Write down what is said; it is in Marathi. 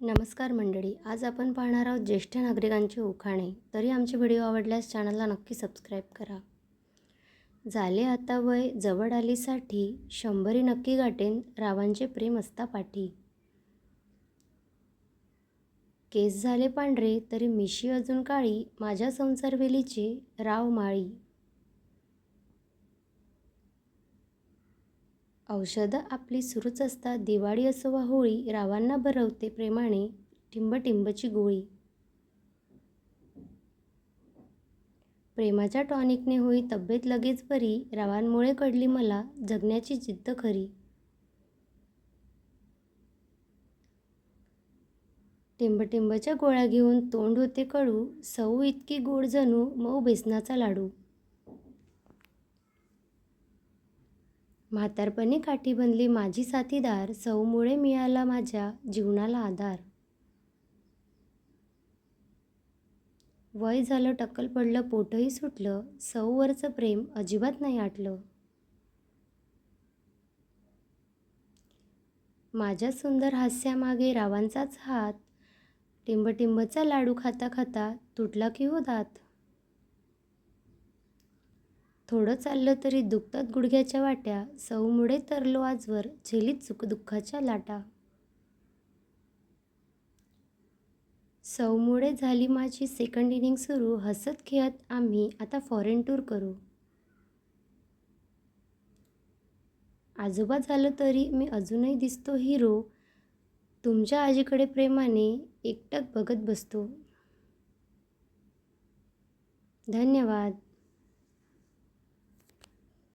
नमस्कार मंडळी आज आपण पाहणार आहोत ज्येष्ठ नागरिकांचे उखाणे. तरी आमचे व्हिडिओ आवडल्यास चॅनलला नक्की सबस्क्राईब करा. झाले आता वय जवळ आलीसाठी शंभरी नक्की गाठेन रावांचे प्रेम असता पाठी. केस झाले पांढरे तरी मिशी अजून काळी माझ्या संसारवेलीचे राव माळी. औषधं आपली सुरूच असतात. दिवाळी असो वा होळी रावांना भरवते प्रेमाने टिंबटिंबची गोळी. प्रेमाच्या टॉनिकने होई तब्येत लगेच बरी रावांमुळे कडली मला जगण्याची जिद्द खरी. टिंबटिंबच्या गोळ्या घेऊन तोंड होते कडू सऊ इतकी गोड जणू मऊ बेसनाचा लाडू. म्हातारपणी काठी बनली माझी साथीदार सौमुळे मिळाला माझ्या जीवनाला आधार. वय झालं टक्कल पडलं पोटही सुटलं सौवरचं प्रेम अजिबात नाही आटलं. माझ्या सुंदर हास्यामागे रावांचाच हात टिंबटिंबचा लाडू खाता खाता तुटला की हो दात. थोडं चाललं तरी दुखतात गुडघ्याच्या वाट्या सौमुळे तरलो आजवर झेलीत सुखदुःखाच्या लाटा. सौमुळे झाली माझी सेकंड इनिंग सुरू हसत खेळत आम्ही आता फॉरेन टूर करू. आजोबा झालं तरी मी अजूनही दिसतो हिरो तुमच्या आजीकडे प्रेमाने एकटक बघत बसतो. धन्यवाद.